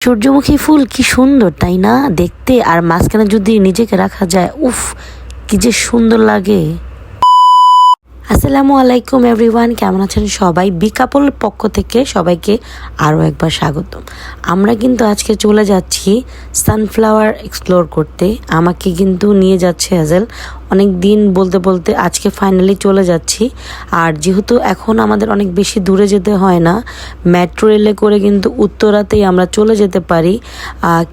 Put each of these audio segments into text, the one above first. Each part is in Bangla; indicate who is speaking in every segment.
Speaker 1: সূর্যমুখী ফুল কি সুন্দর, তাই না? দেখতে আর মাঝখানে যদি নিজেকে রাখা যায়, উফ, কি যে সুন্দর লাগে। আসসালামু আলাইকুম এভরিওয়ান কেমন আছেন সবাই? বিকাপল পক্ষ থেকে সবাইকে আরও একবার স্বাগতম। আমরা কিন্তু আজকে চলে যাচ্ছি সানফ্লাওয়ার এক্সপ্লোর করতে। আমাকে কিন্তু নিয়ে যাচ্ছে হাজেল অনেক দিন বলতে বলতে আজকে ফাইনালি চলে যাচ্ছি। আর যেহেতু এখন আমাদের অনেক বেশি দূরে যেতে হয় না মেট্রো রেলে করে কিন্তু উত্তরাতেই আমরা চলে যেতে পারি।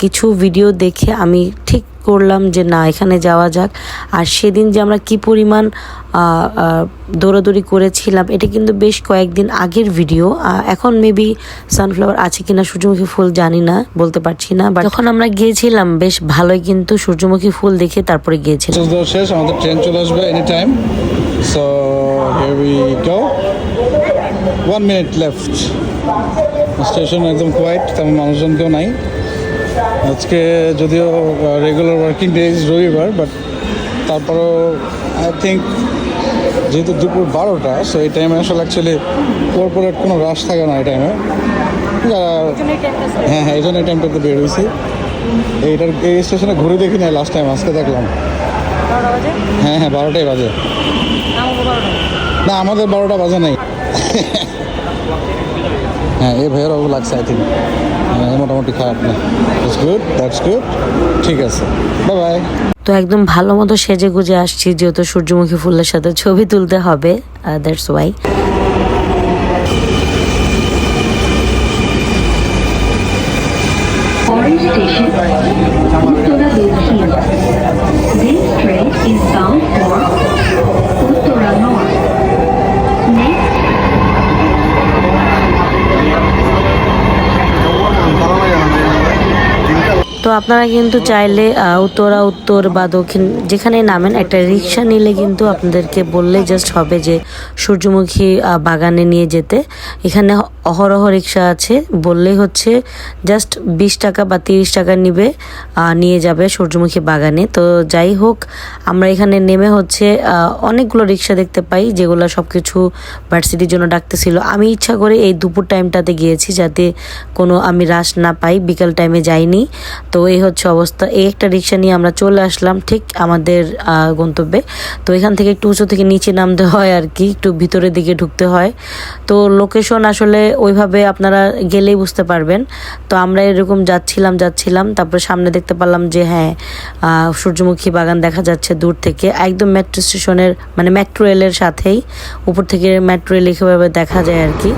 Speaker 1: কিছু ভিডিও দেখে আমি ঠিক করলাম যে না এখানে যাওয়া যাক। আর সেদিন যে আমরা কি পরিমাণ দৌড়াদৌড়ি করেছিলাম এটা কিন্তু বেশ কয়েকদিন আগের ভিডিও। এখন মেবি সানফ্লাওয়ার আছে কিনা সূর্যমুখী ফুল জানি না বলতে পারছি না বাট যখন আমরা গিয়েছিলাম বেশ ভালোই কিন্তু সূর্যমুখী ফুল দেখে তারপরে গিয়েছিলাম।
Speaker 2: শেষ আমাদের ট্রেন চলে আসবে any time so here we go one minute left station একদম কোয়াইট তেমন মানুষজন কেউ নাই। আজকে যদিও রেগুলার ওয়ার্কিং ডেজ রবিবার বাট তারপরেও আই থিঙ্ক যেহেতু দুপুর বারোটা সো এই টাইমে আসলে অ্যাকচুয়ালি কর্পোরেট কোনো রাশ থাকে না এই টাইমে যারা হ্যাঁ হ্যাঁ এই জন্য এই টাইমটাতে বের হয়েছি। এইটার এই স্টেশনে ঘুরে দেখি না লাস্ট টাইম আজকে দেখলাম। হ্যাঁ হ্যাঁ বারোটাই বাজে। না আমাদের বারোটা বাজে নাই। হ্যাঁ এই ভাইয়ের লাগছে আই থিঙ্ক মোটামুটি খারাপ না। ইটস গুড দ্যাটস গুড ঠিক আছে। বাই বাই
Speaker 1: তো একদম ভালো মতো সেজে গুজে আসছি যেহেতু সূর্যমুখী ফুলের সাথে ছবি তুলতে হবে দ্যাটস ওয়াই
Speaker 3: Orange
Speaker 1: তো আপনারা কিন্তু চাইলে উত্তরা, উত্তর বা দক্ষিণ যেখানে নামেন, একটা রিক্সা নিলে কিন্তু আপনাদেরকে বললে জাস্ট হবে যে সূর্যমুখী বাগানে নিয়ে যেতে। এখানে অহরহ রিক্সা আছে, বললেই হচ্ছে জাস্ট বিশ টাকা বা তিরিশ টাকা নিবে নিয়ে যাবে সূর্যমুখী বাগানে। তো যাই হোক, আমরা এখানে নেমে হচ্ছে অনেকগুলো রিক্সা দেখতে পাই, যেগুলো সব কিছু ভার্সিটির জন্য ডাকতেছিল। আমি ইচ্ছা করে এই দুপুর টাইমটাতে গিয়েছি, যাতে কোনো আমি রাশ না পাই, বিকাল টাইমে যাইনি। তো এই হচ্ছে অবস্থা। এই একটা রিক্সা নিয়ে আমরা চলে আসলাম ঠিক আমাদের গন্তব্যে। তো এখান থেকে একটু উঁচু থেকে নিচে নামতে হয় আর কি, একটু ভিতরের দিকে ঢুকতে হয়। তো লোকেশন আসলে ওইভাবে আপনারা গেলেই বুঝতে পারবেন। তো আমরা এরকম যাচ্ছিলাম যাচ্ছিলাম, তারপরে সামনে দেখতে পারলাম যে হ্যাঁ সূর্যমুখী বাগান দেখা যাচ্ছে দূর থেকে। একদম মেট্রো স্টেশনের মানে মেট্রো রেলের সাথেই, উপর থেকে মেট্রো রেল এভাবে দেখা যায় আর কি।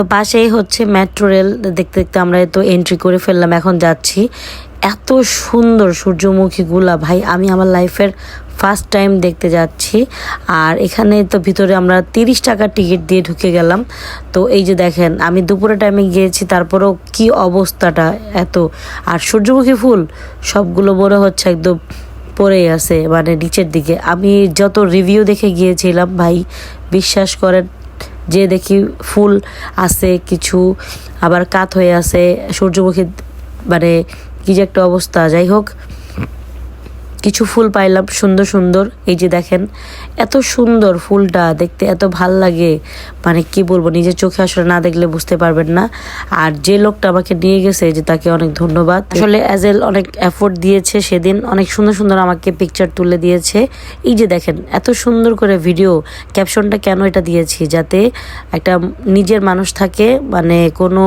Speaker 1: তো পাশেই হচ্ছে মেট্রো রেল দেখতে দেখতে আমরা তো এন্ট্রি করে ফেললাম, এখন যাচ্ছি। এত সুন্দর সূর্যমুখীগুলা ভাই, আমি আমার লাইফের ফার্স্ট টাইম দেখতে যাচ্ছি। আর এখানে তো ভিতরে আমরা তিরিশ টাকার টিকিট দিয়ে ঢুকে গেলাম। তো এই যে দেখেন, আমি দুপুরে টাইমে গিয়েছি, তারপরেও কি অবস্থাটা এত। আর সূর্যমুখী ফুল, সবগুলো মনে হচ্ছে একদম পড়েই আছে মানে নিচের দিকে। আমি যত রিভিউ দেখে গিয়েছিলাম, ভাই, বিশ্বাস করেন যে দেখি ফুল আছে, কিছু আবার কাত হয়ে আছে, সূর্যমুখী মানে কি যে একটা অবস্থা। যাই হোক কিছু ফুল পাইলাম সুন্দর সুন্দর। এই যে দেখেন, এত সুন্দর ফুলটা দেখতে, এত ভালো লাগে। মানে কি বলব, নিজের চোখে আসলে না দেখলে বুঝতে পারবেন না। আর যে লোকটা আমাকে নিয়ে গেছে যে তাকে অনেক ধন্যবাদ। আসলে অ্যাজেল অনেক এফোর্ট দিয়েছে সেদিন। অনেক সুন্দর সুন্দর আমাকে পিকচার তুলে দিয়েছে। এই যে দেখেন, এত সুন্দর করে ভিডিও ক্যাপশনটা কেন এটা দিয়েছি? যাতে একটা নিজের মানুষ থাকে মানে কোনো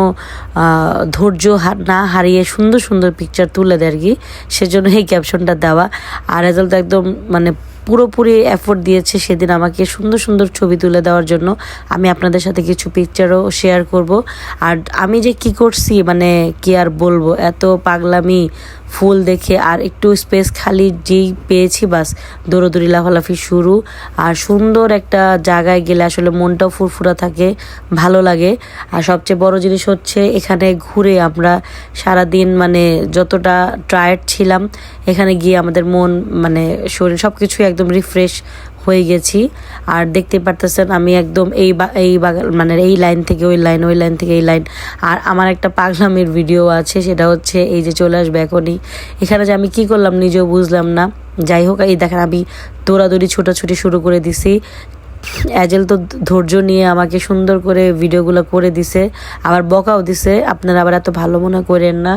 Speaker 1: ধৈর্য না হারিয়ে সুন্দর সুন্দর পিকচার তুলে দেয় আর কি। সেজন্য এই ক্যাপশনটা দেওয়া। আর রেজাল্ট তো একদম মানে পুরোপুরি এফোর্ট দিয়েছে সেদিন আমাকে সুন্দর সুন্দর ছবি তুলে দেওয়ার জন্য। আমি আপনাদের সাথে কিছু পিকচারও শেয়ার করব। আর আমি যে কি করছি মানে কি আর বলব? এত পাগলামি ফুল দেখে আর একটু স্পেস খালি যেই পেয়েছি বাস। দৌড়দৌড়ি, লাফালাফি শুরু। আর সুন্দর একটা জায়গায় গেলে আসলে মনটাও ফুরফুরা থাকে, ভালো লাগে। আর সবচেয়ে বড় জিনিস হচ্ছে এখানে ঘুরে আমরা সারাদিন মানে যতটা টায়ার্ড ছিলাম, এখানে গিয়ে আমাদের মন মানে শরীর সব কিছুই একদম রিফ্রেশ হয়ে গেছি। আর দেখতে পারতেছেন আমি একদম এই এই মানে এই লাইন থেকে ওই লাইন ওই লাইন থেকে এই লাইন। আর আমার একটা পাগলামির ভিডিও আছে, সেটা হচ্ছে এই যে চলে আসবে এখনই। এখানে যে আমি কি করলাম নিজেও বুঝলাম না। যাই হোক, এই দেখেন আমি দৌড়াদৌড়ি, ছোটাছুটি শুরু করে দিছি। অ্যাজেল তো ধৈর্য নিয়ে আমাকে সুন্দর করে ভিডিওগুলো করে দিছে। আবার বকাও দিছে। আপনারা আবার এত ভালো মনে করেন না।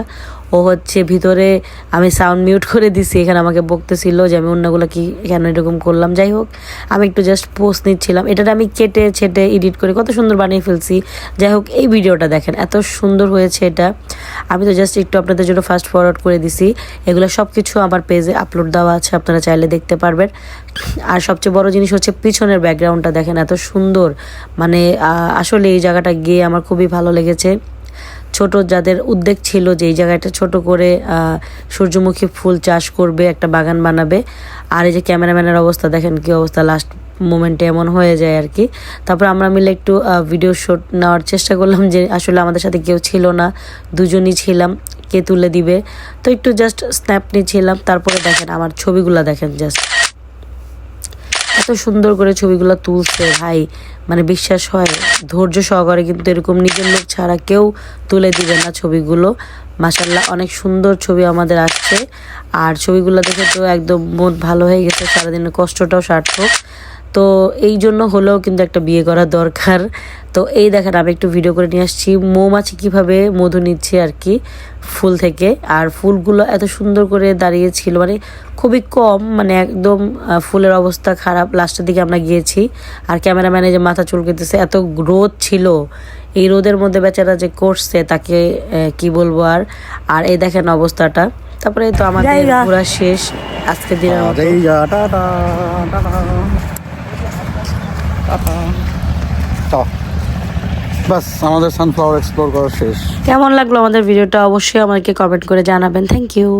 Speaker 1: ও হচ্ছে ভিতরে আমি সাউন্ড মিউট করে দিছি, এখানে আমাকে বকতেছিল যে আমি অন্যগুলো কি কেন এরকম করলাম। যাই হোক, আমি একটু জাস্ট পোস্ট নিচ্ছিলাম। এটাটা আমি কেটে ছেটে এডিট করে কত সুন্দর বানিয়ে ফেলছি। যাই হোক, এই ভিডিওটা দেখেন, এত সুন্দর হয়েছে এটা। আমি তো জাস্ট একটু আপনাদের জন্য ফাস্ট ফরওয়ার্ড করে দিছি। এগুলো সব কিছু আমার পেজে আপলোড দেওয়া আছে, আপনারা চাইলে দেখতে পারবেন। আর সবচেয়ে বড় জিনিস হচ্ছে পিছনের ব্যাকগ্রাউন্ডটা দেখেন, এত সুন্দর। মানে আসলে এই জায়গাটা গিয়ে আমার খুবই ভালো লেগেছে। ছোট যাদের উদ্যোগ ছিল যে এই জায়গাটা ছোট করে সূর্যমুখী ফুল চাষ করবে, একটা বাগান বানাবে। আর এই যে ক্যামেরাম্যানের অবস্থা, দেখেন কি অবস্থা লাস্ট মোমেন্টে এমন হয়ে যায় আর কি। তারপর আমরা মিলে একটু ভিডিও শুট নেওয়ার চেষ্টা করলাম যে আসলে আমাদের সাথে কেউ ছিল না, দুজনই ছিলাম, কে তুলে দিবে। তো একটু জাস্ট স্ন্যাপ নিয়েছিলাম তারপরে দেখেন আমার ছবিগুলো দেখেন জাস্ট এত সুন্দর করে ছবিগুলো তুলছে, ভাই। মানে বিশ্বাস হয়, ধৈর্য সহকারে কিন্তু এরকম নিজের লোক ছাড়া কেউ তুলে দিবে না ছবিগুলো। মাসাল্লাহ অনেক সুন্দর ছবি আমাদের আসছে। আর ছবিগুলো দেখে তো একদম মন ভালো হয়ে গেছে, সারাদিনের কষ্টটাও সার্থক। তো এই জন্য হলেও কিন্তু একটা বিয়ে করা দরকার। তো এই দেখেন আমি একটু ভিডিও করে নিয়ে আসছি। মৌমাছি কীভাবে মধু নিচ্ছে আর কি ফুল থেকে। আর ফুলগুলো এত সুন্দর করে দাঁড়িয়ে ছিল মানে খুবই কম মানে একদম ফুলের অবস্থা খারাপ। লাস্টের দিকে আমরা গিয়েছি আর ক্যামেরাম্যানে যে মাথা চুলকেতেছে এত রোদ ছিল। এই রোদের মধ্যে বেচারা যে করছে তাকে কি বলব আর? আর এই দেখেন অবস্থাটা। তারপরে তো আমাদের। ঘোরা শেষ। আজকের দিনের মতো।
Speaker 2: টাটা তো বাস আমাদের সানফ্লাওয়ার এক্সপ্লোর করা শেষ।
Speaker 1: কেমন লাগল আমাদের ভিডিওটা? অবশ্যই আমাকে কমেন্ট করে জানাবেন। Thank you